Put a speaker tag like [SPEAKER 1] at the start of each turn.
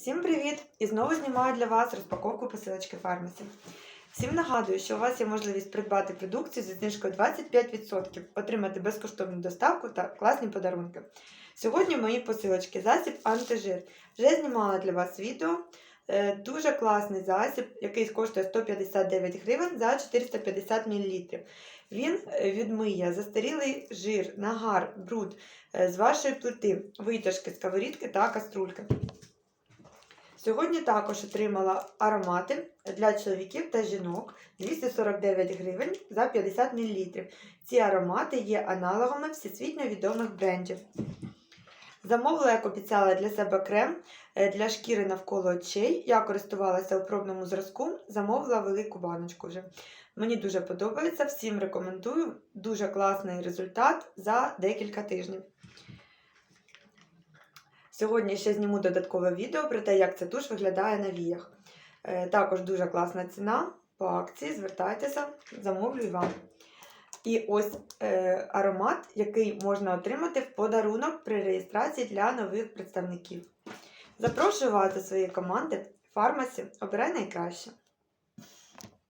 [SPEAKER 1] Всім привіт! І знову знімаю для вас розпаковку посилочки Фармасі. Всім нагадую, що у вас є можливість придбати продукцію зі знижкою 25%, отримати безкоштовну доставку та класні подарунки. Сьогодні в моїй посилочці засіб антижир. Вже знімала для вас відео. Е, Дуже класний засіб, який коштує 159 гривень за 450 мл. Він е, відмиє застарілий жир, нагар, бруд е, з вашої плити, витяжки, сковорідки та каструльки. Сьогодні також отримала аромати для чоловіків та жінок 249 гривень за 50 мл. Ці аромати є аналогами всесвітньо відомих брендів. Замовила, як обіцяла для себе крем е, для шкіри навколо очей. Я користувалася у пробному зразку, замовила велику баночку вже. Мені дуже подобається, всім рекомендую. Дуже класний результат за декілька тижнів. Сьогодні ще зніму додаткове відео про те, як ця туш виглядає на віях. Е, Також дуже класна ціна по акції. Звертайтеся, замовлю вам. І ось е, аромат, який можна отримати в подарунок при реєстрації для нових представників. Запрошую вас до своєї команди. Фармасі обирай найкраще.